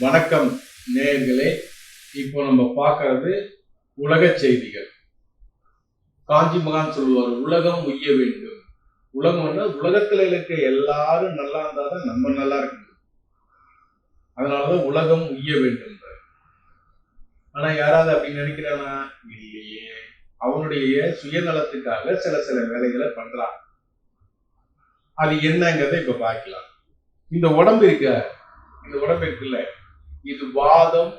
வணக்கம் நேயர்களே இப்போ நம்ம பார்க்கறது உலக செய்திகள். காஞ்சி மகான் சொல்லுவார் உலகம் உய்ய வேண்டும். உலகம்னா உலகத்தில் இருக்க எல்லாரும் நல்லா இருந்தாதான் நம்ம நல்லா இருக்க முடியும். அதனாலதான் உலகம் உய்ய வேண்டும் ஆனா யாராவது அப்படி நினைக்கிறானா? இல்லையே. அவனுடைய சுயநலத்துக்காக சில சில வேலைகளை பண்றான். அது என்னங்கிறத இப்ப பார்க்கலாம். இந்த உடம்பு இருக்க? இந்த உடம்பு இருக்குல்ல? இது வாதம்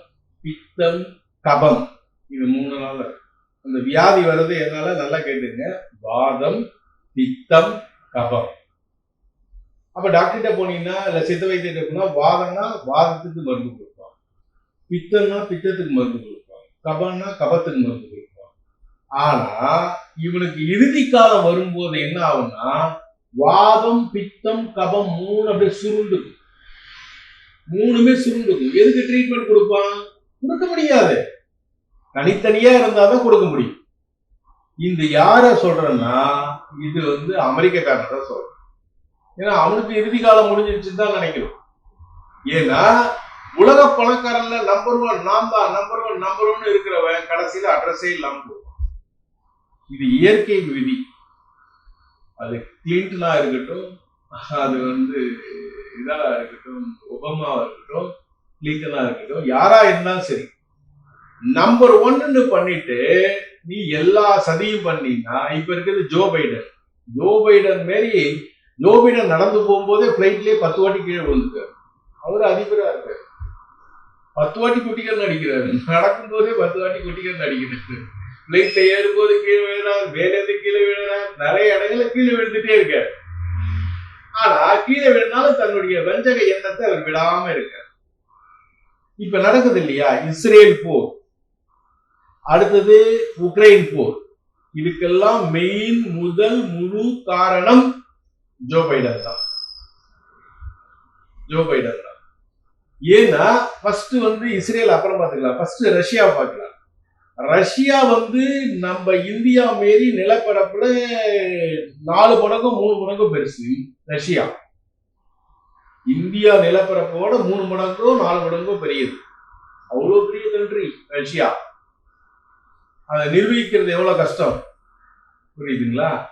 பித்தம் கபம். இது மூணு நாள் அந்த வியாதி வர்றது என்னால நல்லா கேட்டுங்க. வாதம் பித்தம் கபம். அப்ப டாக்டர்கிட்ட போனீங்கன்னா இல்ல சித்த வைத்தியத்தை போனா வாதம்னா வாதத்துக்கு மருந்து கொடுப்பான் பித்தம்னா பித்தத்துக்கு மருந்து கொடுப்பான் கபம்னா கபத்துக்கு மருந்து கொடுப்பான் ஆனா இவனுக்கு இறுதி காலம் வரும்போது என்ன ஆகும்னா வாதம் பித்தம் கபம் மூணு அப்படியே சுருண்டுக்கும். மூணுமே சுருண்டுக்கும் எதுக்கு ட்ரீட்மெண்ட் கொடுப்பான்? கொடுக்க முடியாது. தனித்தனியா இருந்தாதான் கொடுக்க முடியும். இந்த யார சொல்றேன்னா இது வந்து அமெரிக்கக்காரன் தான் சொல்றேன். ஏன்னா அவனுக்கு இறுதி காலம் முடிஞ்சிருச்சுன்னு தான் நினைக்கிறோம். ஏன்னா உலக பணக்காரன்ல நம்பர் ஒன் நாம்பா தான் நம்பர் ஒன் நம்பர் ஒன் இருக்கிறவன் கடைசியில அட்ரஸே இல்லாம போவான். இது இயற்கை விதி. அது கிளின்டனா இருக்கட்டும் அது வந்து இதா இருக்கட்டும் ஒபாமாவா இருக்கட்டும் கிளின்டனா இருக்கட்டும் யாரா இருந்தாலும் சரி நம்பர் ஒன்னு பண்ணிட்டு நீ எல்லா சதியும் பண்ணீங்கன்னா இப்ப இருக்கிறது ஜோ பைடன். ஜோ பைடன் மாரி ஜோ பைடன் நடந்து போகும்போதே பிளைட்லயே பத்து வாட்டி கீழே விழுந்துட்டாரு. அவரு அதிபரா இருக்காரு. பத்து வாட்டி குட்டிகள் நடிக்கிறாரு. நடக்கும் போதே பத்து வாட்டி குட்டிகள் நடிக்கிறாரு. பிளைட்ல ஏறும்போது கீழே விழுறாரு மேல கீழே விழுறாரு நிறைய இடங்கள்ல கீழே விழுந்துட்டே இருக்காரு. ஆனா கீழே விழுந்தாலும் தன்னுடைய வஞ்சக எண்ணத்தை அவர் விடாம இருக்கார். இப்ப நடக்குது இல்லையா? இஸ்ரேல் போர். அடுத்தது உக்ரைன் போர். இதுக்கெல்லாம் மெயின் முதல் முழு காரணம் ஜோ பைடன் தான். ஜோ பைடன் தான். ஏன்னா ஃபர்ஸ்ட் வந்து இஸ்ரேல் அப்புறம் பார்த்துக்கலாம். ஃபர்ஸ்ட் ரஷ்யா பார்க்கலாம். ரஷ்யா வந்து நம்ம இந்தியா மாரி நிலப்பரப்புல நாலு மடங்கும் மூணு மடங்கும் பெருசு ரஷ்யா. இந்தியா நிலப்பரப்போட மூணு மடங்கோ நாலு மடங்கோ பெரியது. அவ்வளோ பெரிய கண்ட்ரி ரஷ்யா. அதை நிர்வகிக்கிறது எவ்வளோ கஷ்டம்? புரியுதுங்களா?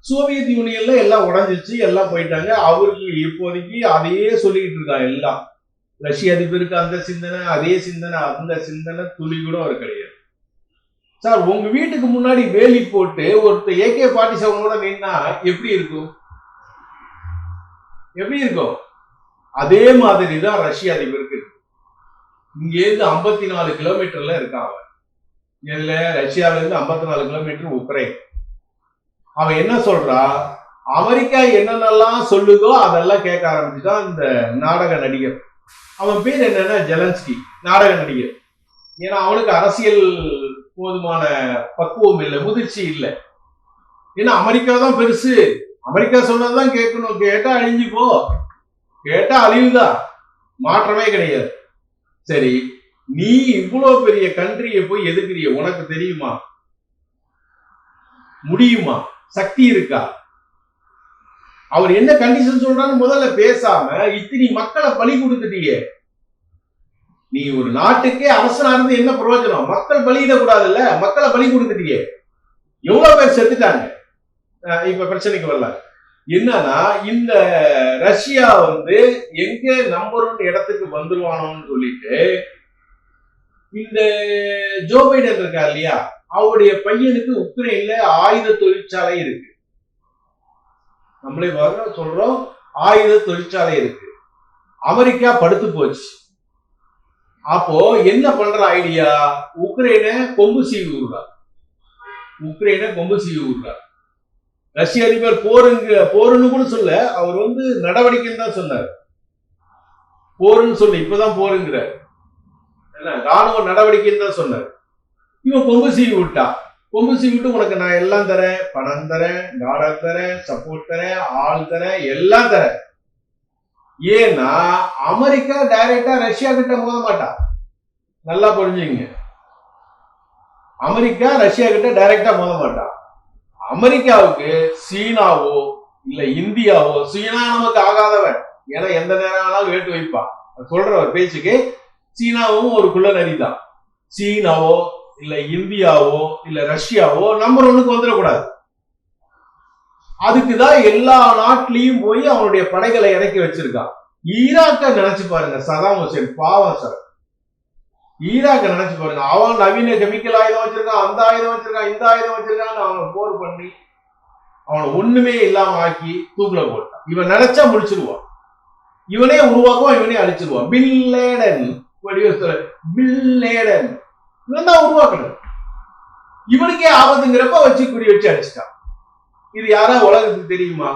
சோவியத் யூனியன்ல எல்லாம் உடஞ்சிச்சு எல்லாம் போயிட்டாங்க. அவருக்கு இப்போதைக்கு அதையே சொல்லிக்கிட்டு இருக்காங்க எல்லாம். ரஷ்ய அதிபருக்கு அந்த சிந்தனை அதே சிந்தனை அந்த சிந்தனை துளி கூட அவர் கிடையாது. சார் உங்க வீட்டுக்கு முன்னாடி வேலி போட்டு ஒருத்தர் ஏகே ஃபார்ட்டி செவனோட நின்னா எப்படி இருக்கும்? எப்படி இருக்கும்? அதே மாதிரி தான் ரஷ்ய அதிபருக்கு இங்கேருந்து ஐம்பத்தி நாலு கிலோமீட்டர்ல இருக்கான் அவன். இல்ல ரஷ்யாவில இருந்து ஐம்பத்தி நாலு கிலோமீட்டர் உக்ரைன். அவன் என்ன சொல்றா? அமெரிக்கா என்னென்னலாம் சொல்லுதோ அதெல்லாம் கேட்க ஆரம்பிச்சுதான் இந்த நாடக நடிகர். அவன் பேர் என்னன்னா ஜெலன்ஸ்கி நாடக நடிகர். ஏன்னா அவனுக்கு அரசியல் போதுமான பக்குவம் இல்லை முதிர்ச்சி இல்லை. ஏன்னா அமெரிக்கா தான் பெருசு. அமெரிக்கா சொன்னதுதான் கேட்கணும். கேட்டா அழிஞ்சு போ கேட்டா அழிவுதான் மாற்றமே கிடையாது. சரி நீ இவ்வளோ பெரிய கண்ட்ரியை போய் எதுக்குறிய உனக்கு தெரியுமா? முடியுமா? சக்தி இருக்கா? அவர் என்ன கண்டிஷன் சொல்றான்னு முதல்ல பேசாம இத்தனி மக்களை பலி கொடுத்துட்டியே. நீ ஒரு நாட்டுக்கே அரசனா இருந்து என்ன பிரயோஜனம்? மக்கள் பலியிடக்கூடாதுல்ல மக்களை பலி கொடுத்துட்டியே எவ்வளவு பேர் செத்துட்டாங்க? இப்ப பிரச்சனைக்கு வரல என்னன்னா இந்த ரஷ்யா வந்து எங்க நம்பர் ஒன் இடத்துக்கு வந்துருவானோன்னு சொல்லிட்டு இந்த ஜோ பைடன் இருக்கா இல்லையா? அவருடைய பையனுக்கு உக்ரைன்ல ஆயுத தொழிற்சாலை இருக்கு. நம்மளே சொல்றோம் ஆயுத தொழிற்சாலை இருக்கு. அமெரிக்கா படுத்து போச்சு. அப்போ என்ன பண்ற ஐடியா உக்ரைனை கொம்பு சீவி விடுறார். உக்ரைனை கொம்பு சீவி விடுறார். ரஷ்ய அதிபர் போருங்க போருன்னு கூட சொல்ல அவர் வந்து நடவடிக்கைன்னு தான் சொன்னார். போருன்னு சொல்லு இப்பதான் போருங்கிறார். என்ன ராணுவ நடவடிக்கைன்னு தான் சொன்னார். இவன் கொம்பு சீவி விட்டா. கொம்பு சீவி விட்டு உனக்கு நான் எல்லாம் தரேன் பணம் தரேன் டாலர் தரேன் சப்போர்ட் தரேன் ஆள் தரேன் எல்லாம் தரேன். ஏன்னா அமெரிக்கா டைரக்டா ரஷ்யா கிட்ட மோத மாட்டா. நல்லா புரிஞ்சுங்க அமெரிக்கா ரஷ்யா கிட்ட டைரக்டா மோத மாட்டா. அமெரிக்காவுக்கு சீனாவோ இல்ல இந்தியாவோ சீனா நமக்கு ஆகாதவன். ஏன்னா எந்த நேரம் ஆனாலும் வேட்டு வைப்பான் சொல்ற ஒரு பேச்சுக்கு சீனாவும் ஒரு குள்ள நரி தான் சீனாவோ இல்ல இந்தியாவோ இல்ல ரஷ்யாவோ நம்பர் ஒண்ணுக்கு வந்துடக்கூடாது. அதுக்குதான் எல்லா நாட்டிலையும் போய் அவனுடைய படைகளை இறக்கி வச்சிருக்கான். ஈராக்க நினைச்சு பாருங்க சதாம் ஹுசேன் பாவம் சார். ஈராக்க நினைச்சு பாருங்க அவன் நவீன கெமிக்கல் ஆயுதம் வச்சிருக்கான் அந்த ஆயுதம் வச்சிருக்கான் இந்த ஆயுதம் வச்சிருக்கான்னு அவனை போர் பண்ணி அவனை ஒண்ணுமே இல்லாம ஆக்கி தூக்குல போட்டான். இவன் நினைச்சா முடிச்சிருவான். இவனே உருவாக்குவான் இவனே அழிச்சிருவான். பில்லேடன் பில்லேடன் வடிவத்துல இவன் தான் உருவாக்கணும் இவனுக்கே ஆபத்துங்கிறப்ப வச்சு குறி வச்சு அடிச்சிட்டான் இது யாரா உலகத்துக்கு தெரியுமா?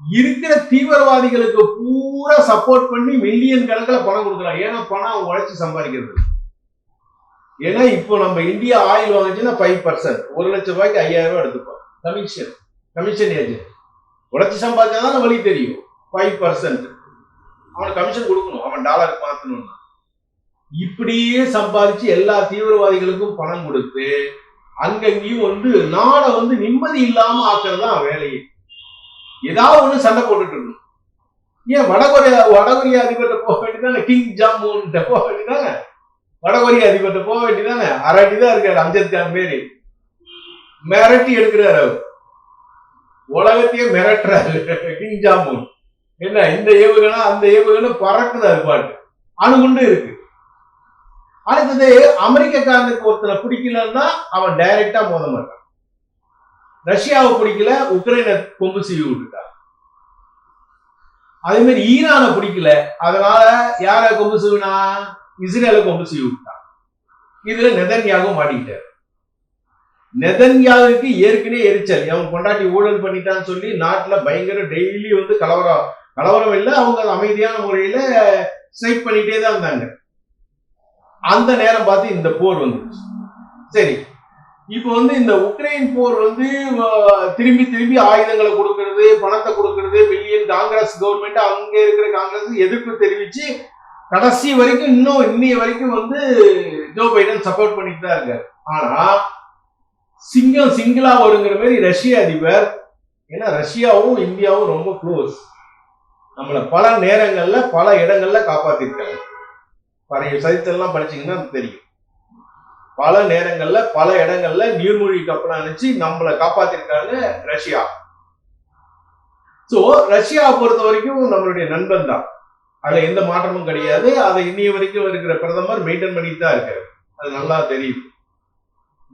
இருக்கிற தீவிரவாதிகளுக்கு பூரா சப்போர்ட் பண்ணி மில்லியன் கணக்கில் பணம் கொடுக்குறான். ஏன்னா பணம் உழைச்சி சம்பாதிக்கிறது. ஏன்னா இப்போ நம்ம இந்தியா ஆயில் வாங்கிச்சுன்னா ஃபைவ் பர்சன்ட் ஒரு லட்சம் ரூபாய்க்கு ஐயாயிரம் ரூபாய் எடுத்துப்போம். கமிஷன் கமிஷன் ஏஜென்ட் உழைச்சி சம்பாதிச்சாதான் வழி தெரியும். ஃபைவ் பர்சன்ட் அவனுக்கு கமிஷன் கொடுக்கணும். அவன் டாலருக்கு மாத்தணும்னா. இப்படியே சம்பாதிச்சு எல்லா தீவிரவாதிகளுக்கும் பணம் கொடுத்து அங்கங்கேயும் வந்து நாடை வந்து நிம்மதி இல்லாம ஆக்குறது தான் வேலையே. ஏதாவது ஒண்ணு சண்டை போட்டுட்டு இருக்கணும். ஏன் வடகொரியா வடகொரியா அதிபர்கிட்ட போக வேண்டியதானே கிங் ஜாமூன் போக வேண்டியதானே வடகொரியா அதிபர்கிட்ட போக வேண்டியதானே அரட்டி தான் இருக்காரு அம்ஜத் கான் பேரு. மிரட்டி எடுக்கிறாரு அவர். உலகத்தையே மிரட்டுறாரு. கிங் ஜாமூன் என்ன இந்த ஏவுகணா அந்த ஏவுகணை பறக்குதாரு பாட்டு. அணுகுண்டு இருக்கு. அடுத்தது அமெரிக்கக்காரனுக்கு ஒருத்தனை பிடிக்கலன்னா அவன் டைரக்டா மோத மாட்டான். ரஷ்யாவை பிடிக்கல உக்ரைனை கொம்பு சீவி விட்டுட்டான். அதே மாதிரி ஈரானை பிடிக்கல அதனால யார கொம்பு சீவினா? இஸ்ரேலை கொம்பு சீவி விட்டான் இதுல நெதன்யாவும் மாட்டிக்கிட்டார். நெதன்யாவுக்கு ஏற்கனவே எரிச்சல். அவன் கொண்டாட்டி ஊழல் பண்ணிட்டான்னு சொல்லி நாட்டுல பயங்கர டெய்லி வந்து கலவரம் கலவரம் இல்லை அவங்க அமைதியான முறையில ஸ்ட்ரைக் பண்ணிட்டே தான் இருந்தாங்க. அந்த நேரம் பார்த்து இந்த போர் வந்துச்சு சரி. இப்போ வந்து இந்த உக்ரைன் போர் வந்து திரும்பி திரும்பி ஆயுதங்களை கொடுக்கறது பணத்தை கொடுக்கறது மில்லியன் காங்கிரஸ் கவர்மெண்ட் அங்க இருக்கிற காங்கிரஸ் எதிர்ப்பு தெரிவிச்சு கடைசி வரைக்கும் இன்னும் இன்னைய வரைக்கும் வந்து ஜோ பைடன் சப்போர்ட் பண்ணிட்டு தான் இருக்காரு. ஆனா சிங்கம் சிங்கிளா வருங்கிற மாதிரி ரஷ்ய அதிபர் ஏன்னா ரஷ்யாவும் இந்தியாவும் ரொம்ப க்ளோஸ் நம்மளை பல நேரங்கள்ல பல இடங்கள்ல காப்பாத்திருக்காங்க. பழைய சரித்திரம்லாம் படிச்சீங்கன்னா தெரியும். பல நேரங்கள்ல பல இடங்கள்ல நீர்மூழ்கி கப்பல் அனுப்பிச்சு நம்மளை காப்பாத்திருக்காங்க ரஷ்யா. சோ ரஷ்யா பொறுத்த வரைக்கும் நம்மளுடைய நண்பன் தான். அதுல எந்த மாற்றமும் கிடையாது. அதை இன்னைய வரைக்கும் இருக்கிற பிரதமர் மெயின்டைன் பண்ணிட்டு தான் இருக்காரு. அது நல்லா தெரியும்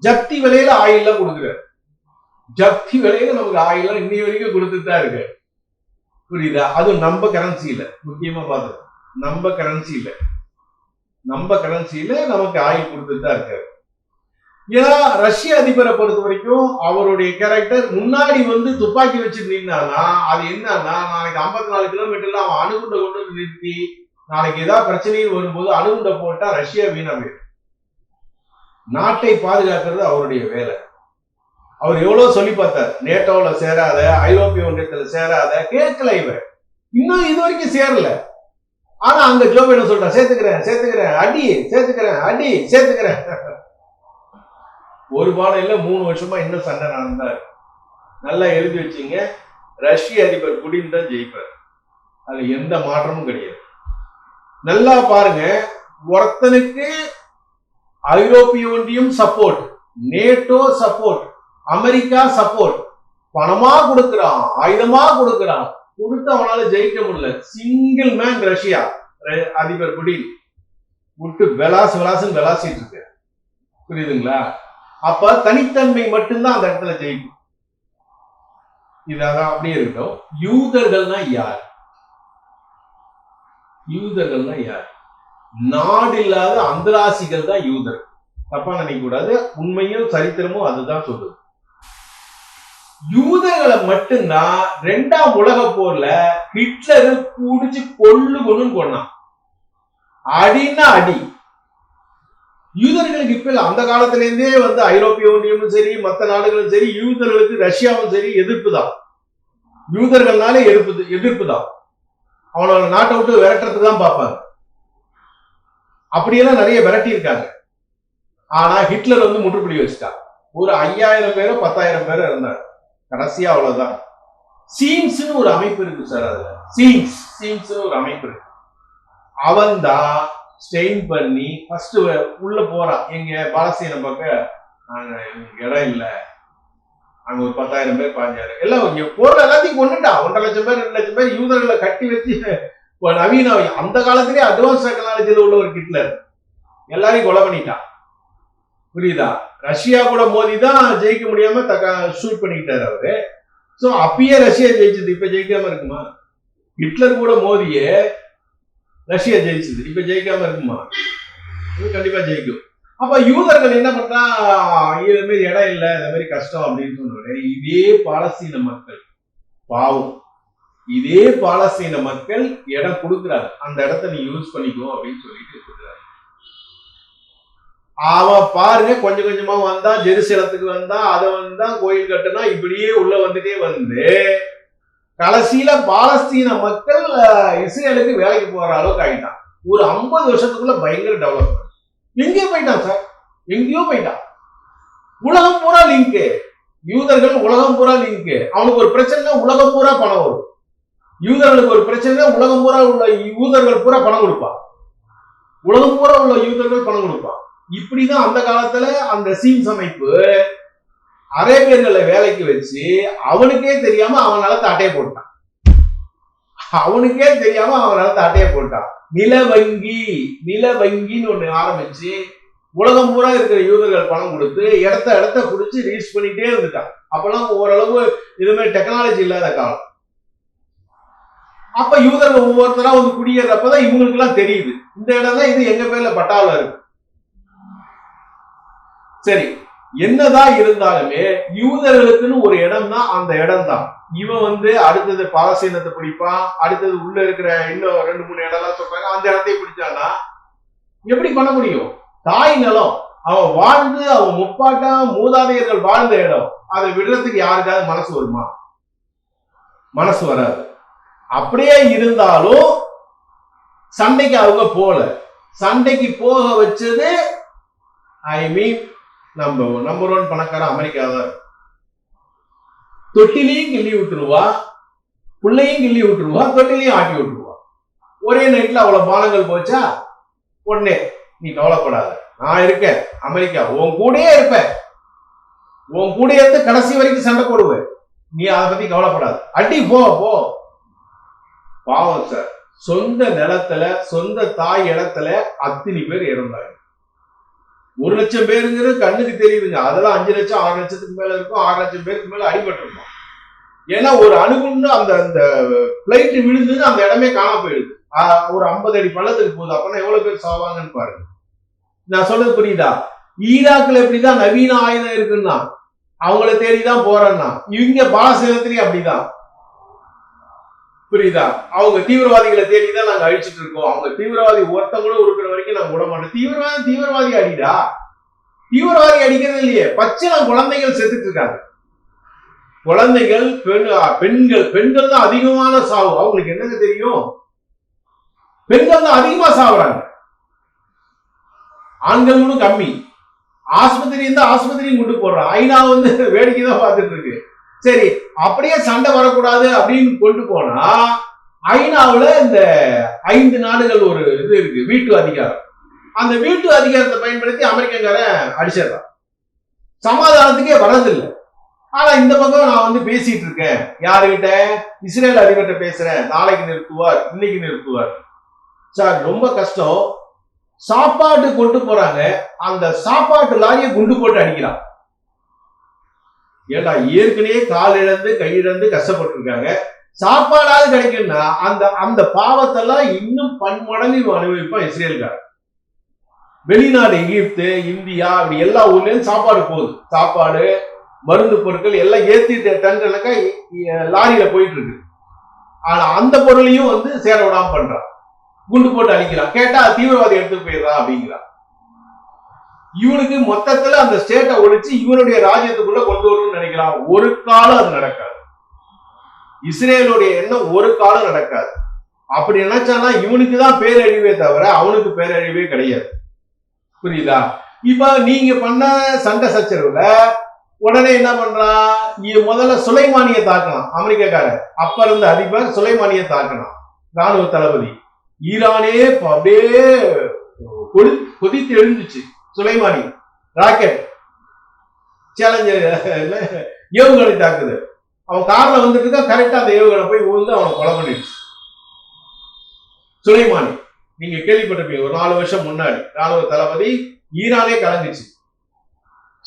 ஜப்தி விலையில ஆயில்லாம் கொடுக்குறாரு. ஜப்தி விலையில நமக்கு ஆயில்லாம் இன்னைய வரைக்கும் கொடுத்துட்டு தான் இருக்கு புரியுதா? அதுவும் நம்ம கரன்சி இல்லை முக்கியமா பாத்து நம்ம இல்லை நம்ம கரன்சியில நமக்கு ஆயில் கொடுத்துட்டு தான் இருக்காரு. ஏன்னா ரஷ்ய அதிபரை பொறுத்த வரைக்கும் அவருடைய கேரக்டர் முன்னாடி வந்து துப்பாக்கி வச்சு நின்னானா அது என்னன்னா நாளைக்கு ஐம்பத்தி நாலு கிலோமீட்டர்ல அவன் அணுகுண்டை கொண்டு வந்து நிறுத்தி நாளைக்கு ஏதாவது பிரச்சனையில் வரும்போது அணுகுண்டை போட்டா ரஷ்யா வீணா போயிடும். நாட்டை பாதுகாக்கிறது அவருடைய வேலை. அவர் எவ்வளவு சொல்லி பார்த்தார் நேட்டோல சேராத ஐரோப்பிய ஒன்றியத்துல சேராத கேட்கல இவர். இன்னும் இது வரைக்கும் சேரல. ஆனா அங்க ஜோ பைடன் சொல்றா சேர்த்துக்கிறேன் சேர்த்துக்கிறேன் அடி சேர்த்துக்கிறேன் அடி சேர்த்துக்கிறேன். ஒரு பாடம் இல்ல மூணு வருஷமா இன்னும் சண்டை நடந்தார் நல்லா எழுதி வச்சீங்க. ரஷ்ய அதிபர் புடின் தான் ஜெயிப்பார். அது எந்த மாற்றமும் கிடையாது. நல்லா பாருங்க. ஒருத்தனுக்கு ஐரோப்பிய ஒன்றியம் support NATO support America support பணமா கொடுக்கிறான் ஆயுதமா கொடுக்கிறான். கொடுத்தவனால ஜெயிக்க முடியல. Single man Russia. அதிபர் புடின். விட்டு வெலாஸ் விளாசுன்னு வெலாசிட்டு இருக்கு. புரியுதுங்களா? அப்ப தனித்தன்மை மட்டும்தான் அந்த இடத்துல ஜெயிக்கும். இது அப்படியே இருக்கட்டும். யூதர்கள்னா யார்? யூதர்கள்னா யார்? நாடு இல்லாத அந்தராசிகள் தான் யூதர். தப்பா நினைக்க கூடாது உண்மையும் சரித்திரமும் அதுதான் சொல்லுது. யூதர்களை மட்டும்தான் ரெண்டாம் உலக போர்ல ஹிட்லரு குடிச்சு கொள்ளு கொன்னு கொன்னான். அடின்னா அடி. யூதர்களுக்கு இப்ப அந்த காலத்துல இருந்தே வந்து ஐரோப்பிய ஒன்றியமும் சரி மத்த நாடுகளும் சரி யூதர்களுக்கு ரஷ்யாவும் சரி எதிர்ப்பு தான். யூதர்கள்னாலே எதிர்ப்பு எதிர்ப்பு தான். அவனோட நாட்டை விட்டு விரட்டுறது தான் பார்ப்பாங்க. அப்படியெல்லாம் நிறைய விரட்டி இருக்காங்க ஆனா ஹிட்லர் வந்து முற்றுப்புள்ளி வச்சுட்டான். ஒரு ஐயாயிரம் பேரோ பத்தாயிரம் பேரோ இருந்தாங்க கடைசியா அவ்வளவுதான். சீம்ஸ்னு ஒரு அமைப்பு இருக்கு சார் அதுல. சீன்ஸ் சீம்ஸ்னு ஒரு அமைப்பு இருக்கு. அவன் தான் ஸ்டெயின் பண்ணி ஃபர்ஸ்ட் உள்ள போறான் எங்க பாலஸ்தீனம் பக்கம் அங்க எங்களுக்கு இடம் இல்லை. அங்க ஒரு பத்தாயிரம் பேர் பாஞ்சாயிரம் எல்லாம் இங்க பொருள் எல்லாத்தையும் கொண்டுட்டான் ஒன்றரை லட்சம் பேர் ரெண்டு லட்சம் பேர் யூதர்களை கட்டி வச்சு நவீன அந்த காலத்திலேயே அட்வான்ஸ் டெக்னாலஜியில் உள்ள ஒரு கிட்லர் எல்லாரையும் கொலை பண்ணிட்டான். புரியுதா? ரஷ்யா கூட மோதி தான் ஜெயிக்க முடியாம தக்க ஷூட் பண்ணிக்கிட்டாரு அவரு. ஸோ அப்பயே ரஷ்யா ஜெயிச்சது இப்ப ஜெயிக்காம இருக்குமா? ஹிட்லர் கூட மோதியே ரஷ்யா ஜெயிச்சது இப்ப ஜெயிக்காம இருக்குமா? கண்டிப்பா ஜெயிக்கும். அப்ப யூதர்கள் என்ன பண்றா இது மாதிரி இடம் இல்லை இந்த மாதிரி கஷ்டம் அப்படின்னு சொன்னோட இதே பாலஸ்தீன மக்கள் பாவம். இதே பாலஸ்தீன மக்கள் இடம் கொடுக்குறாங்க. அந்த இடத்த நீ யூஸ் பண்ணிக்கோ அப்படின்னு சொல்லிட்டு இருக்கிறாரு அவன் பாருங்க கொஞ்சம் கொஞ்சமா வந்தா ஜெருசலத்துக்கு வந்தா அதை வந்தா கோயில் கட்டுனா இப்படியே உள்ள வந்துட்டே வந்து கடைசியில பாலஸ்தீன மக்கள் இஸ்ரேலுக்கு வேலைக்கு போற அளவுக்கு ஆகிட்டான் ஒரு ஐம்பது வருஷத்துக்குள்ள பயங்கர டெவலப்மெண்ட் எங்கேயோ போயிட்டான் சார் எங்கேயோ போயிட்டான். உலகம் பூரா லிங்க் யூதர்கள் உலகம் பூரா லிங்க் அவனுக்கு ஒரு பிரச்சனை உலகம் பூரா பணம் வரும். யூதர்களுக்கு ஒரு பிரச்சனை உலகம் பூரா உள்ள யூதர்கள் பூரா பணம் கொடுப்பான். உலகம் பூரா உள்ள யூதர்கள் பணம் கொடுப்பான். இப்படிதான் அந்த காலத்துல அந்த சீம்ஸ் அமைப்பு அரேபியர்களை வேலைக்கு வச்சு அவனுக்கே தெரியாம அவன் நிலத்தை அட்டையை போட்டான். அவனுக்கே தெரியாம அவன் நிலத்தை அட்டையை போட்டான். நில வங்கி நில வங்கின்னு ஒண்ணு ஆரம்பிச்சு உலகம் பூரா இருக்கிற யூதர்கள் பணம் கொடுத்து இடத்த இடத்த புடிச்சு ரீச் பண்ணிட்டே இருந்துட்டான். அப்பெல்லாம் ஓரளவு இது டெக்னாலஜி இல்லாத காலம். அப்ப யூதர்கள் ஒவ்வொருத்தரா வந்து குடியேறப்பதான் இவங்களுக்கு எல்லாம் தெரியுது. இந்த இடம் தான் இது எங்க பேர்ல பட்டாவில் இருக்கு சரி என்னதான் இருந்தாலுமே யூதர்களுக்குன்னு ஒரு இடம் தான் அந்த இடம் தான் இவன் வந்து அடுத்தது பாலசீனத்தை பிடிப்பான் அடுத்தது உள்ள இருக்கிற இன்னும் ரெண்டு மூணு இடம்லாம் சொல்றாங்க அந்த இடத்தையும் பிடிச்சானா எப்படி பண்ண முடியும்? தாய் நிலம் அவன் வாழ்ந்து அவன் முப்பாட்டா மூதாதையர்கள் வாழ்ந்த இடம். அதை விடுறதுக்கு யாருக்காவது மனசு வருமா? மனசு வராது. அப்படியே இருந்தாலும் சண்டைக்கு அவங்க போல சண்டைக்கு போக வச்சது ஐ மீன் நம்ம நம்பர் ஒன் பணக்கார அமெரிக்கா தான் தொட்டிலையும் கிள்ளி விட்டுருவா பிள்ளையும் கிள்ளி விட்டுருவா தொட்டிலையும் ஆட்டி விட்டுருவா. ஒரே நைட்ல அவ்வளவு பாலங்கள் போச்சா? உடனே நீ கவலைப்படாத நான் இருக்கேன் அமெரிக்கா உன் கூடயே இருப்பேன். உன் கூட இருந்து கடைசி வரைக்கும் சண்டை போடுவேன். நீ அதை பத்தி கவலைப்படாது. அடி போ போ. பாவம் சார் சொந்த நிலத்துல சொந்த தாய் இடத்துல அத்தனை பேர் இருந்தாங்க ஒரு லட்சம் பேருங்கிறது கண்ணுக்கு தெரியுதுங்க. அதெல்லாம் அஞ்சு லட்சம் ஆறு லட்சத்துக்கு மேல இருக்கும். ஆறு லட்சம் பேருக்கு மேல அடிபட்டிருக்கும் ஏன்னா ஒரு அணுகுண்டு அந்த அந்த பிளைட் விழுந்தது அந்த இடமே காணாம போயிடுது. ஒரு ஐம்பது அடி பள்ளத்துக்கு போகுது. அப்பனா எவ்வளவு பேர் சாவாங்கன்னு பாருங்க. நான் சொல்றது புரியுதா? ஈராக்ல எப்படிதான் நவீன ஆயுதம் இருக்குன்னா அவங்கள தேடிதான் போறேன்னா இவங்க பாலசேனத்திலேயே அப்படிதான். புரியுதா? அவங்க தீவிரவாதிகளை தேடி தான் நாங்க அழிச்சிட்டு இருக்கோம். அவங்க தீவிரவாதி ஒருத்தவங்களும் இருக்கிற வரைக்கும் நாங்க விட மாட்டோம் தீவிரவாதி தீவிரவாதி அடிடா? தீவிரவாதி அடிக்கிறது இல்லையே. பச்சை குழந்தைகள் செத்துட்டு இருக்காங்க. குழந்தைகள் பெண் பெண்கள் பெண்கள் தான் அதிகமான சாவு. அவங்களுக்கு என்னங்க தெரியும்? பெண்கள் தான் அதிகமா சாவுறாங்க. ஆண்களும் கூட கம்மி. ஆஸ்பத்திரி இருந்தா ஆஸ்பத்திரியும் கொண்டு போடுறான். ஐநா வந்து வேடிக்கை தான் பார்த்துட்டு இருக்கு. சரி அப்படியே சண்டை வரக்கூடாது அப்படின்னு கொண்டு போனா ஐநாவில் இந்த ஐந்து நாடுகள் ஒரு இது இருக்கு வீட்டு அதிகாரம். அந்த வீட்டு அதிகாரத்தை பயன்படுத்தி அமெரிக்கங்காரன் அடிச்சிடறான். சமாதானத்துக்கே வர்றதில்லை. ஆனா இந்த பக்கம் நான் வந்து பேசிட்டு இருக்கேன். யாருகிட்ட? இஸ்ரேல் அதிபர்கிட்ட பேசுறேன். நாளைக்கு நிறுத்துவார் இன்னைக்கு நிறுத்துவார். சார் ரொம்ப கஷ்டம். சாப்பாடு கொண்டு போறாங்க. அந்த சாப்பாட்டு லாரியை குண்டு போட்டு அடிக்கிறான். ஏண்டா ஏற்கனவே கால் இழந்து கையிழந்து கஷ்டப்பட்டு இருக்காங்க சாப்பாடாவது கிடைக்கும்னா அந்த அந்த பாவத்தெல்லாம் இன்னும் பன்மடங்கு இவன் அனுபவிப்பான் இஸ்ரேல்காரன். வெளிநாடு எகிப்து இந்தியா அப்படி எல்லா ஊர்லேயும் சாப்பாடு போகுது. சாப்பாடு மருந்து பொருட்கள் எல்லாம் ஏற்றிட்டு டன் லாரியில் லாரியில போயிட்டு இருக்கு ஆனா அந்த பொருளையும் வந்து சேர விடாம பண்றான். குண்டு போட்டு அழிக்கிறான். கேட்டா தீவிரவாதி எடுத்துட்டு போயிடுறான் அப்படிங்கிறான். இவனுக்கு மொத்தத்துல அந்த ஸ்டேட்டை ஒழிச்சு இவனுடைய ராஜ்யத்துக்குள்ள கொண்டு வரணும்னு நினைக்கிறான் ஒரு காலம் அது நடக்காது. இஸ்ரேலுடைய எண்ணம் ஒரு காலம் நடக்காது. அப்படி நினைச்சானா இவனுக்கு தான் பேரழிவே தவிர அவனுக்கு பேரழிவே கிடையாது. புரியுதா? இப்ப நீங்க பண்ண சண்டை சச்சரவுல உடனே என்ன பண்றான்? நீ முதல்ல சுலைமானிய தாக்கலாம். அமெரிக்காக்காரன் அப்ப இருந்த அதிபர் சுலைமானிய தாக்கலாம். ராணுவ தளபதி. ஈரானே அப்படியே கொதி கொதித்து எழுந்துச்சு. Soleimani rocket. சேலஞ்சர் ஏவுகணை தாக்குது. அவன் கார்ல வந்துட்டு தான் கரெக்டா அந்த ஏவுகணை போய் உழுந்து அவனை கொலை பண்ணிடுச்சு. சுலைமானி நீங்க கேள்விப்பட்டிருப்பீங்க ஒரு நாலு வருஷம் முன்னாடி ராணுவ தளபதி ஈரானே கலந்துச்சு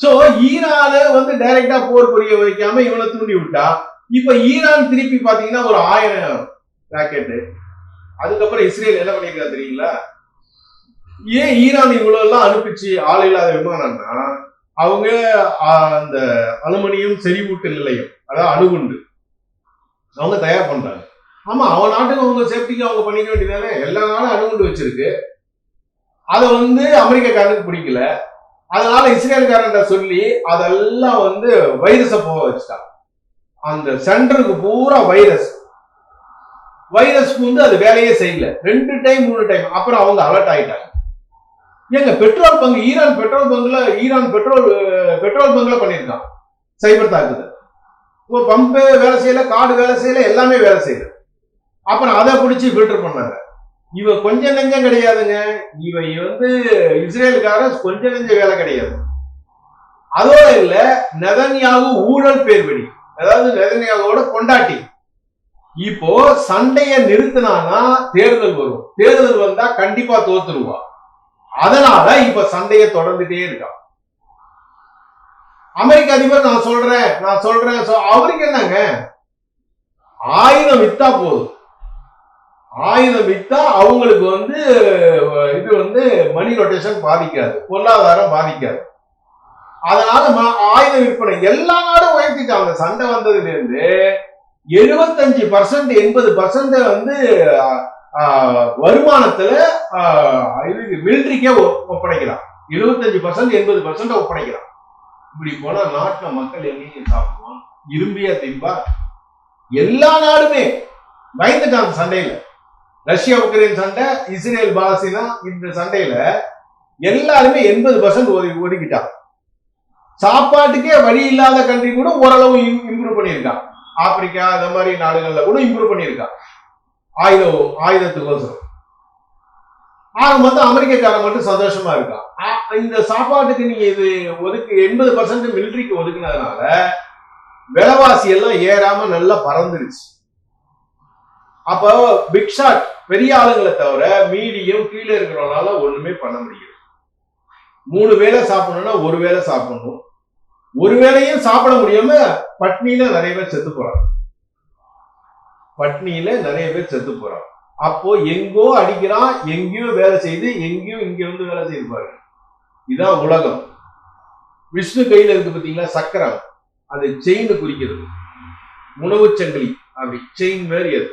சோ ஈரான வந்து டைரக்டா போர் புரிய வைக்காம இவனை தூண்டி விட்டா இப்ப ஈரான் திருப்பி பாத்தீங்கன்னா ஒரு ஆயிரம் ராக்கெட்டு அதுக்கப்புறம் இஸ்ரேல் என்ன பண்ணிருக்கா தெரியுங்களா? ஏன் ஈரான் இவ்வளவு எல்லாம் அனுப்பிச்சு ஆள் இல்லாத விமானம்னா அவங்க அந்த அலுமினியம் செறிவூட்டு நிலையம் அதாவது அணுகுண்டு அவங்க தயார் பண்றாங்க. ஆமா அவன் நாட்டுக்கு அவங்க சேஃப்டிக்கு அவங்க பண்ணிக்க வேண்டியதானே? எல்லா நாளும் அணுகுண்டு வச்சிருக்கு. அதை வந்து அமெரிக்காக்காரனுக்கு பிடிக்கல. அதனால இஸ்ரேல்காரன்ட்ட சொல்லி அதெல்லாம் வந்து வைரஸை போக வச்சுட்டான். அந்த சென்டருக்கு பூரா வைரஸ். வைரஸ்க்கு வந்து அது வேலையே செய்யல. ரெண்டு டைம் மூணு டைம். அப்புறம் அவங்க அலர்ட் ஆயிட்டாங்க. ஏங்க பெட்ரோல் பங்கு ஈரான் பெட்ரோல் பங்குல ஈரான் பெட்ரோல் பெட்ரோல் பங்குல பண்ணியிருக்கான். சைபர் தாக்குதல். ஒரு பம்பு வேலை செய்யல காடு வேலை செய்யல எல்லாமே வேலை செய்யல. அப்புறம் அதை பிடிச்சி ஃபில்டர் பண்ணாங்க. இவ கொஞ்சம் நெஞ்சம் கிடையாதுங்க. இவ வந்து இஸ்ரேலுக்கார கொஞ்சம் நெஞ்ச வேலை கிடையாது. அதோட இல்ல நெதன்யாவு ஊழல் பேர்வழி. அதாவது நெதன்யாவோட கொண்டாட்டி. இப்போ சண்டையை நிறுத்தினானா தேர்தல் வரும். தேர்தல் வந்தா கண்டிப்பா தோத்துருவா. அதனால இப்ப சண்டைய தொடர்ந்துட்டே இருக்கான் அமெரிக்க அதிபர் நான் சொல்றேன் நான் சொல்றேன் அவருக்கு என்னங்க? ஆயுதம் வித்தா போதும். ஆயுதம் வித்தா அவங்களுக்கு வந்து இது வந்து மணி ரொட்டேஷன் பாதிக்காது பொருளாதாரம் பாதிக்காது. அதனால ம- ஆயுத விற்பனை எல்லா நாடும் உயர்த்திட்டாங்க. சண்டை வந்ததுல இருந்து எழுபத்தஞ்சு பர்சன்ட் எண்பது பர்சன்ட் வந்து வருமானத்துல மிலிட்ரிக்கே ஒப்படைக்கிறான். எழுபத்தஞ்சு பர்சன்ட் எண்பது பர்சன்ட் ஒப்படைக்கிறான். இப்படி போனா நாட்டுல மக்கள் எங்கேயும் சாப்பிடுவான் இரும்பியா திம்பா. எல்லா நாடுமே பயந்துட்டாங்க சண்டையில. ரஷ்யா உக்ரைன் சண்டை இஸ்ரேல் பாலஸ்தீனா இந்த சண்டையில எல்லாருமே எண்பது பர்சன்ட் ஒதுக்கிட்டான் சாப்பாட்டுக்கே வழி இல்லாத கண்ட்ரி கூட ஓரளவு இம்ப்ரூவ் பண்ணியிருக்கான் ஆப்பிரிக்கா அந்த மாதிரி நாடுகள்ல கூட இம்ப்ரூவ் பண்ணியிருக்கான் ஆயுதம் ஆயுதத்துக்கோசரம் ஆக மொத்தம் அமெரிக்கக்காரன் மட்டும் சந்தோஷமா இருக்கான் இந்த சாப்பாட்டுக்கு நீங்க இது ஒதுக்கு எண்பது பர்சன்ட் மிலிட்ரிக்கு ஒதுக்குனதுனால விலைவாசி எல்லாம் ஏறாம நல்லா பறந்துருச்சு. அப்போ பிக் ஷாட் பெரிய ஆளுங்களை தவிர மீடியம் கீழே இருக்கிறவனால ஒண்ணுமே பண்ண முடியாது மூணு வேளை சாப்பிடணும்னா ஒரு வேளை சாப்பிடணும். ஒரு வேளையும் சாப்பிட முடியாம பட்னியில நிறைய பேர் செத்து போறாங்க. பட்னியில நிறைய பேர் செத்து போறாங்க. அப்போ எங்கோ அடிக்கிறான் எங்கேயோ வேலை செய்து எங்கேயோ இங்க வந்து வேலை செய்திருப்பாரு பாருங்க. இதான் உலகம். விஷ்ணு கையில இருக்கு பாத்தீங்களா? சக்கரம். அது செயின் குறிக்கிறது. உணவு சங்கிலி. அப்படி செயின் மாதிரி அது.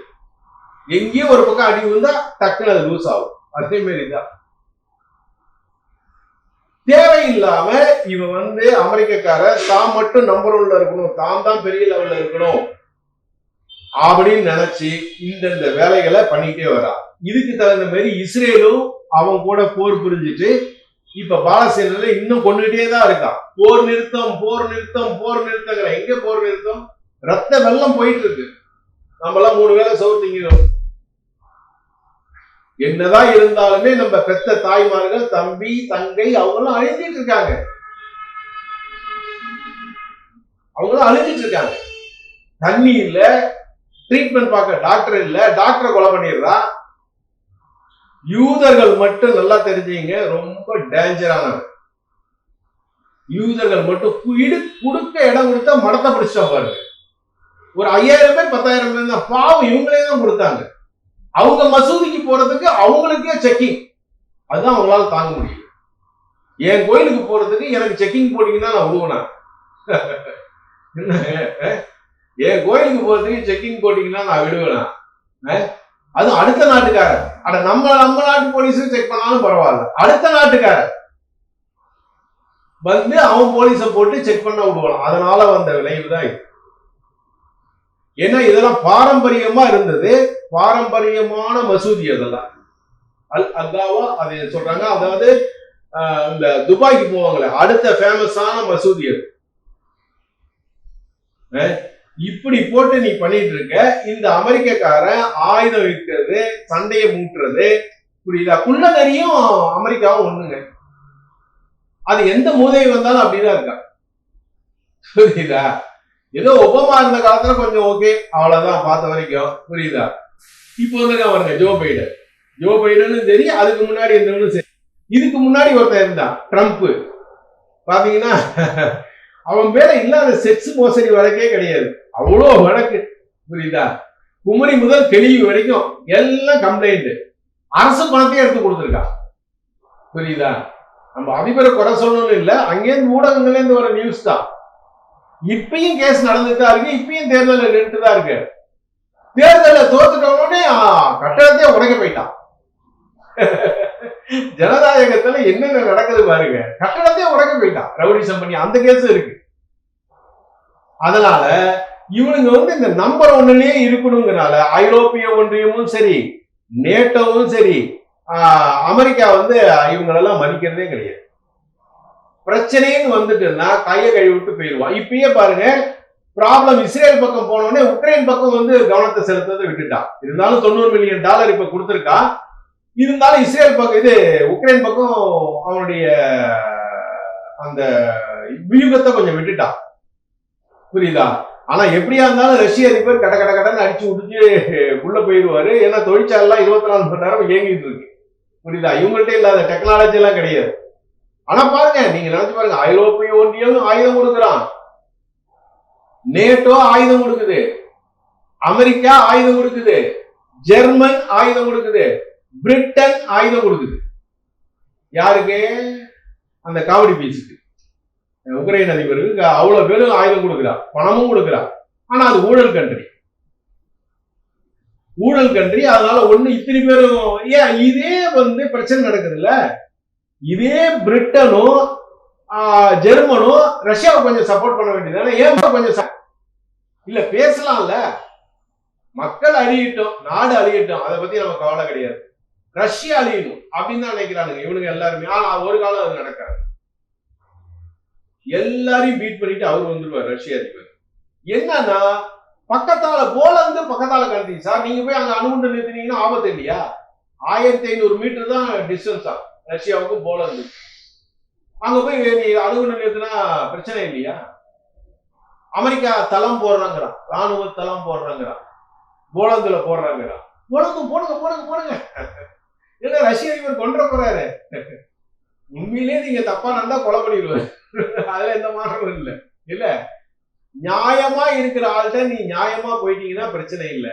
எங்கேயோ ஒரு பக்கம் அடி விழுந்தா டக்குனு அது லூஸ் ஆகும். அதே மாதிரி தான் தேவையில்லாம இவன் வந்து அமெரிக்கக்கார தான் மட்டும் நம்பர் ஒன்ல இருக்கணும். தான் தான் பெரிய லெவல்ல இருக்கணும். அப்படின்னு நினைச்சு இந்தந்த வேலைகளை பண்ணிக்கிட்டே வரா. இதுக்கு தகுந்த மாதிரி இஸ்ரேலும் அவன் கூட போர் புரிஞ்சுட்டு இப்ப பாலஸ்தீனில் இன்னும் கொண்டுகிட்டே தான் இருக்கான். போர் நிறுத்தம் போர் நிறுத்தம் போர் நிறுத்தங்கிற எங்க போர் நிறுத்தம்? ரத்த வெள்ளம் போயிட்டு இருக்கு. நம்மளாம் மூணு வேளை சோறு திங்கிறோம் என்னதான் இருந்தாலுமே நம்ம பெத்த தாய்மார்கள் தம்பி தங்கை அவங்களாம் அழிஞ்சிட்டு இருக்காங்க. அவங்களாம் அழிஞ்சிட்டு இருக்காங்க. தண்ணி இல்லை ட்ரீட்மெண்ட் பார்க்க டாக்டர் இல்லை டாக்டரை கொலை பண்ணிடுறா. யூதர்கள் மட்டும் நல்லா தெரிஞ்சீங்க ரொம்ப டேஞ்சரானவர் யூதர்கள் மட்டும் இடு குடுக்க இடம் கொடுத்தா மடத்தை பிடிச்சா பாருங்க. ஒரு ஐயாயிரம் பேர் பத்தாயிரம் பேர் தான் பாவம் இவங்களே தான் கொடுத்தாங்க. அவங்க மசூதிக்கு போறதுக்கு அவங்களுக்கே செக்கிங் அதுதான் அவங்களால தாங்க முடியும் என் கோயிலுக்கு போறதுக்கு எனக்கு செக்கிங் போட்டீங்கன்னா நான் விடுவேன் என்ன? என் கோயிலுக்கு போகிறதுக்கு செக்கிங் போட்டிங்கன்னா நான் விடுவேனா அது அடுத்த நாட்டுக்காரர். அட நம்ம நம்ம நாட்டு போலீஸும் செக் பண்ணாலும் பரவாயில்ல. அடுத்த நாட்டுக்காரர். வந்து அவன் போலீஸை போட்டு செக் பண்ண விடுவான். அதனால வந்த விளைவு தான் இது. ஏன்னா இதெல்லாம் பாரம்பரியமா இருந்தது. பாரம்பரியமான மசூதி அதெல்லாம். அல் அல்லாவா அதை சொல்றாங்க. அதாவது இந்த துபாய்க்கு போவாங்களே அடுத்த ஃபேமஸான மசூதி அது. இப்படி போட்டு நீ பண்ணிட்டு இருக்க இந்த அமெரிக்கக்காரன் ஆயுதம் விற்கிறது சண்டையை மூட்டுறது புரியுதா? குள்ளநரியும் அமெரிக்காவும் ஒண்ணுங்க. அது எந்த மூதை வந்தாலும் அப்படிதான் இருக்கா? புரியுதா? ஏதோ ஒபாமா இருந்த காலத்துல கொஞ்சம் ஓகே அவ்வளவுதான் பார்த்த வரைக்கும். புரியுதா? இப்போ வந்து அவருங்க ஜோ பைடன். ஜோ பைடனும் சரி அதுக்கு முன்னாடி இருந்தவனும் சரி. இதுக்கு முன்னாடி ஒருத்தன் இருந்தான் ட்ரம்ப். பாத்தீங்கன்னா அவன் பேர இல்லாத செக்ஸ் மோசடி வழக்கே கிடையாது. அவ்வளோ வழக்கு. புரியுதா? குமரி முதல் தெளிவு வரைக்கும் எல்லாம் கம்ப்ளைண்ட் அரசு பணத்தையும் எடுத்து கொடுத்துருக்கா. புரியுதா? நம்ம அதிபரை குறை சொல்லணும்னு இல்லை. அங்கேருந்து ஊடகங்கள்லேருந்து வர நியூஸ் தான். இப்பயும் கேஸ் நடந்துட்டு தான் இருக்கு. இப்பயும் தேர்தலில் நின்றுட்டு தான் இருக்கு. தேர்தலில் தோத்துட்டவனே கட்டடத்தையே உடைக்க போயிட்டான். ஜனநாயகத்துல என்னென்ன நடக்குது பாருங்க. கட்டணத்தையே உடைக்க போயிட்டான். ரவுடிசம் பண்ணி அந்த கேஸும் இருக்கு. அதனால இவனுங்க வந்து இந்த நம்பர் ஒன்னுலயே இருக்கணுங்கிறனால ஐரோப்பிய ஒன்றியமும் சரி நேட்டோவும் சரி அமெரிக்கா வந்து இவங்களெல்லாம் மதிக்கிறதே கிடையாது. பிரச்சனைன்னு வந்துட்டுன்னா கையை கழுவி விட்டு போயிடுவான். இப்பயே பாருங்க ப்ராப்ளம் இஸ்ரேல் பக்கம் போனோடனே உக்ரைன் பக்கம் வந்து கவனத்தை செலுத்ததை விட்டுட்டான். இருந்தாலும் தொண்ணூறு மில்லியன் டாலர் இப்ப கொடுத்துருக்கா இருந்தாலும் இஸ்ரேல் பக்கம் இது உக்ரைன் பக்கம் அவனுடைய அந்த வியூகத்தை கொஞ்சம் விட்டுட்டான். புரியுதா? ஆனா எப்படியா இருந்தாலும் ரஷ்ய அதிபர் கட கட கடன்னு அடிச்சு விட்டுச்சு உள்ள போயிடுவாரு ஏன்னா தொழிற்சாலாம் இருபத்தி நாலு மணி நேரம் இயங்கிட்டு இருக்கு. புரியுதா? இவங்கள்ட்ட இல்லாத டெக்னாலஜி எல்லாம் கிடையாது. ஆனா பாருங்க நீங்க நினைச்சு பாருங்க. ஐரோப்பிய ஒன்றியம் ஆயுதம் கொடுக்குறான். நேட்டோ ஆயுதம் கொடுக்குது. அமெரிக்கா ஆயுதம் கொடுக்குது. ஜெர்மன் ஆயுதம் கொடுக்குது. பிரிட்டன் ஆயுதம் கொடுக்குது. யாருக்கு? அந்த காவடி பீச்சுக்கு. உக்ரைன் அதிபருக்கு அவ்வளவு பேரும் ஆயுதம் கொடுக்குறா பணமும் கொடுக்குறா ஆனா அது ஊழல் கண்ட்ரி. ஊழல் கண்ட்ரி அதனால ஒண்ணு இத்தனை பேரும் ஏன் இதே வந்து பிரச்சனை நடக்குது இல்ல இதே பிரிட்டனும் ஆஹ், ஜெர்மனும் ரஷ்யாவை கொஞ்சம் சப்போர்ட் பண்ண வேண்டியது ஏன் கொஞ்சம் இல்ல பேசலாம்ல. மக்கள் அழியட்டும் நாடு அழியட்டும் அதை பத்தி நம்ம கவலை கிடையாது. ரஷ்யா அழியணும் அப்படின்னு தான் நினைக்கிறானுங்க இவனுங்க எல்லாருமே. ஆனா ஒரு காலம் அது நடக்காது. எல்லாரையும் பீட் பண்ணிட்டு அவர் வந்துருவார் ரஷ்ய அதிபர். என்னன்னா பக்கத்தால போலந்து பக்கத்தால கண்ட்ரி சார் நீங்க போய் அங்க அணுகுண்டு நிறுத்தினீங்கன்னா ஆபத்து இல்லையா? ஆயிரத்தி ஐநூறு மீட்டர் தான் டிஸ்டன்ஸ் தான் ரஷ்யாவுக்கும் போலந்து. அங்க போய் நீ அணுகுண்டு நிறுத்தினா பிரச்சனை இல்லையா? அமெரிக்கா தளம் போடுறாங்கிறான். ராணுவ தளம் போடுறாங்கிறான். போலந்துல போடுறாங்கிறான். போலந்து போடுங்க போடுங்க போடுங்க. ஏன்னா ரஷ்ய அதிபர் கொன்ற போறாரு. உண்மையிலேயே நீங்க தப்பா நடந்தா கொலை பண்ணிடுவேன். அதுல எந்த மாற்றமும் இல்லை. இல்ல? நியாயமா இருக்கிற ஆள்கிட்ட நீ நியாயமா போயிட்டீங்கன்னா பிரச்சனை இல்லை.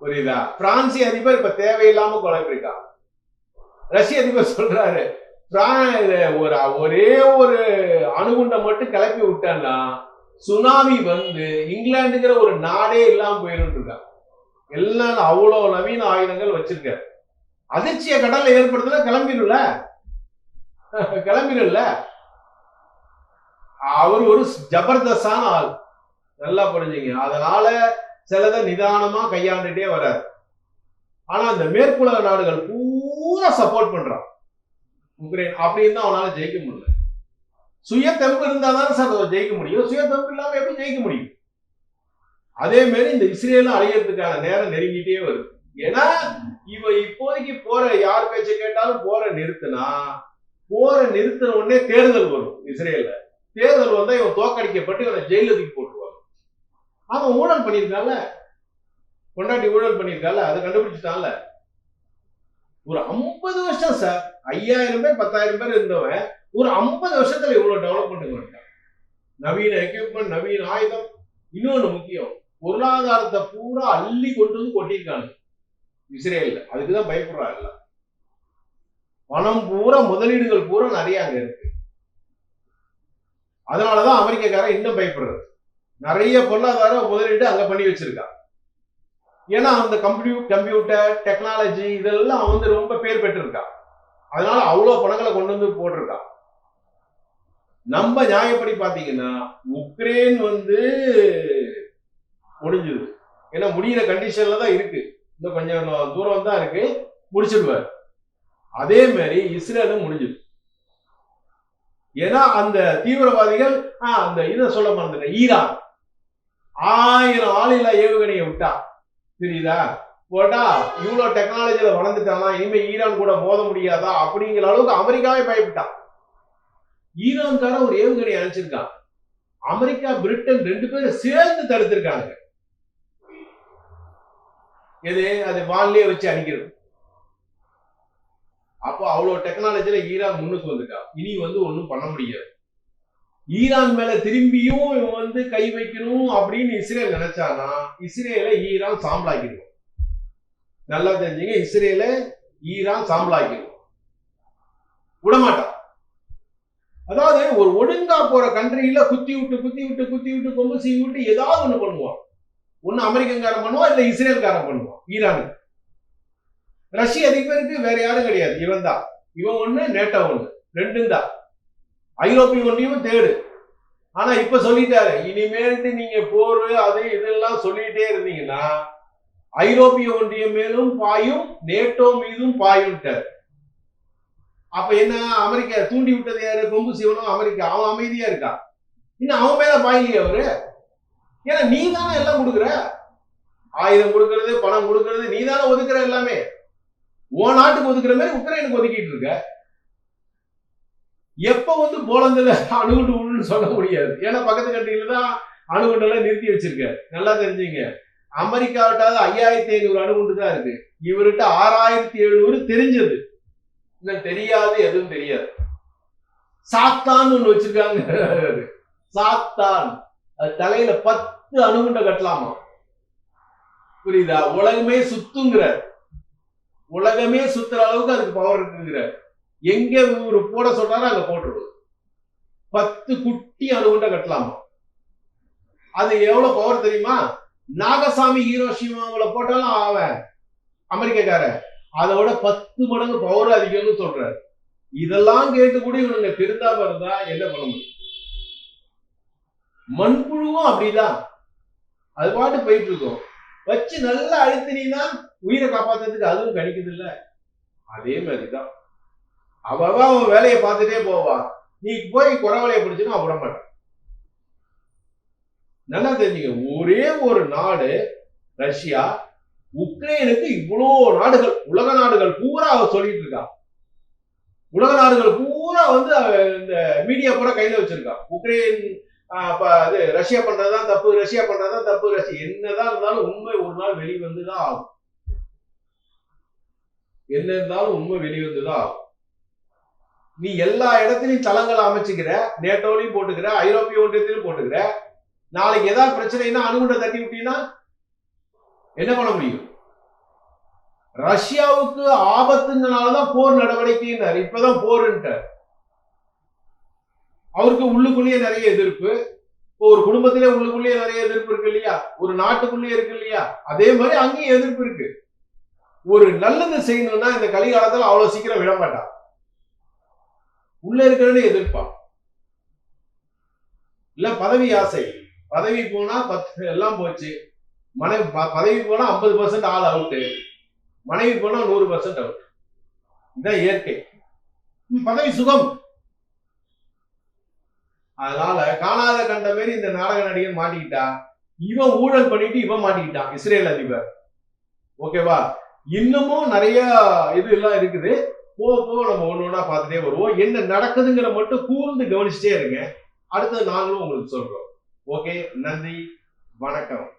புரியுதா? பிரான்சி அதிபர் இப்ப தேவையில்லாம குழப்பிருக்கான் ரஷ்ய அதிபர் சொல்றாரு ஒரு ஒரே ஒரு அணுகுண்டை மட்டும் கிளப்பி விட்டான்னா சுனாமி வந்து இங்கிலாந்துங்கிற ஒரு நாடே இல்லாம போயிரும் இருக்கான். எல்லாம் அவ்வளோ நவீன ஆயுதங்கள் வச்சிருக்காரு. அதிர்ச்சியை கடல்ல ஏற்படுத்தினா கிளம்பிடும்ல? கிளம்பிடல அவர் ஒரு ஜபர்தஸ்தான ஆள். நல்லா புரிஞ்சுங்க. அதனால சிலதை நிதானமா கையாண்டுட்டே வர்றாரு ஆனா அந்த மேற்குலக நாடுகள் பூரா சப்போர்ட் பண்றான். உக்ரைன் அப்படின்னு தான் அவனால ஜெயிக்க முடியல. சுய தெம்பு இருந்தா தான் சார் அதை ஜெயிக்க முடியும். சுய தெம்பு இல்லாம எப்படி ஜெயிக்க முடியும்? அதே மாதிரி இந்த இஸ்ரேலும் அழியறதுக்கான நேரம் நெருங்கிட்டே வருது. ஏன்னா இவ இப்போதைக்கு போற யார் பேச்சை கேட்டாலும் போற நிறுத்தினா போற நிறுத்தின உடனே தேர்தல் வரும் இஸ்ரேல்ல. தேர்தல் வந்தா இவன் தோக்கடிக்கப்பட்டு இவனை ஜெயில தூக்கி போட்டுருவாங்க. அவன் ஊழல் பண்ணியிருக்கான்ல. கொண்டாட்டி ஊழல் பண்ணியிருக்கால அதை கண்டுபிடிச்சிட்டான்ல. ஒரு ஐம்பது வருஷம் சார் ஐயாயிரம் பேர் பத்தாயிரம் பேர் இருந்தவன் ஒரு ஐம்பது வருஷத்துல இவ்வளவு டெவலப்மெண்ட் பண்ணிட்டான் நவீன எக்யூப்மெண்ட் நவீன ஆயுதம். இன்னொன்னு முக்கியம் பொருளாதாரத்தை பூரா அள்ளி கொண்டு வந்து கொட்டியிருக்காங்க அதுக்கு அதுக்குதான் பயப்படுறாங்க எல்லாம். பணம் பூரா முதலீடுகள் பூரா நிறைய அங்க இருக்கு. அதனாலதான் அமெரிக்கக்காரன் இன்னும் பயப்படுறது நிறைய பொருளாதார முதலீடு அங்க பண்ணி வச்சிருக்கான். ஏன்னா அந்த கம்ப்யூ கம்ப்யூட்டர் டெக்னாலஜி இதெல்லாம் அவன் வந்து ரொம்ப பேர் பெற்றிருக்கான். அதனால அவ்வளவு பணங்களை கொண்டு வந்து போட்டிருக்கான். நம்ம நியாயப்படி பார்த்தீங்கன்னா உக்ரைன் வந்து முடிஞ்சது. ஏன்னா முடியிற கண்டிஷன்ல தான் இருக்கு. இன்னும் கொஞ்சம் தூரம் தான் இருக்கு. முடிச்சிடுவார். அதே மாதிரி இஸ்ரேலும் முடிஞ்சது. ஏன்னா அந்த தீவிரவாதிகள் அந்த இதை சொல்ல மறந்துட்டேன் ஈரான். ஆயிரம் ஆளில்லா ஏவுகணையை விட்டா தெரியுதா போட்டா இவ்வளவு டெக்னாலஜியில வளர்ந்துட்டானா இனிமே ஈரான் கூட மோத முடியாதா? அப்படிங்கிற அளவுக்கு அமெரிக்காவே பயப்பட்டான் ஈரான்கார ஒரு ஏவுகணை அனுப்பிச்சிருக்கான் அமெரிக்கா பிரிட்டன் ரெண்டு பேரும் சேர்ந்து தடுத்திருக்காங்க. எது? அது வான்லயே வச்சு அடிக்கிறது. அப்போ அவ்வளோ டெக்னாலஜியில ஈரான் முன்னுக்கு வந்துட்டான் இனி வந்து ஒன்றும் பண்ண முடியாது. ஈரான் மேல திரும்பியும் இவன் வந்து கை வைக்கணும் அப்படின்னு இஸ்ரேல் நினைச்சானா இஸ்ரேலை ஈரான் சாம்பலாக்கிடுவோம் நல்லா தெரிஞ்சுங்க இஸ்ரேலை ஈரான் சாம்பலாக்கிடுவோம் விடமாட்டான். அதாவது ஒரு ஒழுங்கா போற கண்ட்ரியில குத்தி விட்டு குத்தி விட்டு குத்தி விட்டு கொம்பு சீவி விட்டு ஏதாவது ஒண்ணு பண்ணுவான். ஒன்னு அமெரிக்கன்காரன் பண்ணுவான் இல்ல இஸ்ரேல்காரன் பண்ணுவான் ஈரானுக்கு. ரஷ்ய அதிபருக்கு வேற யாரும் கிடையாது. இவன் தான். இவன் ஒண்ணு நேட்டோ ஒண்ணு. ரெண்டும் தான். ஐரோப்பிய ஒன்றியமும் தேடு. ஆனா இப்ப சொல்லிட்டாரு இனிமேல்ட்டு நீங்க போர் அது இதெல்லாம் சொல்லிட்டே இருந்தீங்கன்னா ஐரோப்பிய ஒன்றியம் மேலும் பாயும் நேட்டோ மீதும் பாயும்ட்டார். அப்ப என்ன அமெரிக்கா தூண்டி விட்டது யாரு? கொம்பு சிவனும் அமெரிக்கா. அவன் அமைதியா இருக்கா? இன்னும் அவன் மேல பாயலையே அவரு. ஏன்னா நீ தானே எல்லாம் கொடுக்குற? ஆயுதம் கொடுக்கறது பணம் கொடுக்கறது நீ தானே ஒதுக்குற எல்லாமே. உன் நாட்டுக்கு ஒதுக்குற மாதிரி உக்ரைனுக்கு ஒதுக்கிட்டு இருக்க. எப்ப வந்து போலந்துல அணுகுண்டு விடுன்னு சொல்ல முடியாது. ஏன்னா பக்கத்து கண்ட்ரியில தான் அணுகுண்டெல்லாம் நிறுத்தி வச்சிருக்க. நல்லா தெரிஞ்சுங்க. அமெரிக்காவிட்டாவது ஐயாயிரத்தி ஐநூறு அணுகுண்டு தான் இருக்கு. இவர்கிட்ட ஆறாயிரத்தி எழுநூறு தெரிஞ்சது. இன்னும் தெரியாது எதுவும் தெரியாது. சாத்தான் ஒண்ணு வச்சிருக்காங்க. சாத்தான். அது தலையில பத்து அணுகுண்ட கட்டலாமா? புரியுதா? உலகமே சுத்துங்கிற உலகமே சுத்துற அளவுக்கு அதுக்கு பவர் இருக்குங்கிற. எங்க ஒரு போட சொல்றாரோ அங்க போட்டுருவோம். பத்து குட்டி அணுகுண்ட கட்டலாமா. அது எவ்வளவு பவர் தெரியுமா? நாகசாமி ஹீரோஷிமாவில் போட்டாலும் அவன் அமெரிக்கக்கார. அதோட பத்து மடங்கு பவர் அதிகம்னு சொல்றாரு. இதெல்லாம் கேட்டு கூட இவனுங்க திருந்தாம இருந்தா என்ன பண்ண முடியும்? மண்புழுவும் அப்படிதான். அது பாட்டு போயிட்டு இருக்கும். வச்சு நல்லா அழுத்தினா உயிரை காப்பாத்துறதுக்கு அதுவும் கிடைக்குது இல்ல அதே மாதிரிதான். அவ அவன் வேலையை பார்த்துட்டே போவான் நீ போய் குறவலையை பிடிச்சுன்னா அவன் விட மாட்டான் நல்லா தெரிஞ்சுங்க ஒரே ஒரு நாடு ரஷ்யா உக்ரைனுக்கு இவ்வளோ நாடுகள் உலக நாடுகள் பூரா அவ சொல்லிட்டு இருக்கா. உலக நாடுகள் பூரா வந்து இந்த மீடியா பூரா கையில வச்சிருக்கா. உக்ரைன் அது ரஷ்யா பண்றதுதான் தப்பு ரஷ்யா பண்றதுதான் தப்பு ரஷ்யா என்னதான் இருந்தாலும் உண்மை ஒரு நாள் வெளிவந்துதான் ஆகும். என்ன இருந்தாலும் உண்மை வெளிவந்துதான் ஆகும். நீ எல்லா இடத்துலையும் தளங்களை அமைச்சுக்கிற நேட்டோலையும் போட்டுக்கிற ஐரோப்பிய ஒன்றியத்திலும் போட்டுக்கிற நாளைக்கு ஏதாவது பிரச்சனைனா அணுகுண்டை தட்டி விட்டீங்கன்னா என்ன பண்ண முடியும்? ரஷ்யாவுக்கு ஆபத்துனாலதான் போர் நடவடிக்கைன்னாரு. இப்பதான் போருன்ட்டார். அவருக்கு உள்ளுக்குள்ளேயே நிறைய எதிர்ப்பு. இப்போ ஒரு குடும்பத்திலே உள்ளுக்குள்ளேயே நிறைய எதிர்ப்பு இருக்கு இல்லையா? ஒரு நாட்டுக்குள்ளேயே இருக்கு இல்லையா? அதே மாதிரி அங்கேயும் எதிர்ப்பு இருக்கு. ஒரு நல்லது செய்யணும்னா இந்த கலிகாலத்துல அவ்வளவு சீக்கிரம் விட மாட்டான். உள்ள இருக்கிறவனே எதிர்ப்பான். இல்ல பதவி ஆசை. பதவி போனா பத்து எல்லாம் போச்சு. மனைவி பதவி போனா ஐம்பது பர்சன்ட் ஆள் அவுட்டு மனைவி போனா நூறு பர்சன்ட் அவுட் இதுதான் இயற்கை. பதவி சுகம். அதனால காணாத கண்ட மாரி இந்த நாடக நடிகர் மாட்டிக்கிட்டா. இவன் ஊழல் பண்ணிட்டு இவன் மாட்டிக்கிட்டான். இஸ்ரேல் அதிபர். ஓகேவா? இன்னமும் நிறைய இது எல்லாம் இருக்குது. போக போக நம்ம ஒண்ணு ஒண்ணா பார்த்துட்டே வருவோம். என்ன நடக்குதுங்கிற மட்டும் கூர்ந்து கவனிச்சுட்டே இருங்க. அடுத்தது நாங்களும் உங்களுக்கு சொல்றோம். ஓகே நன்றி வணக்கம்.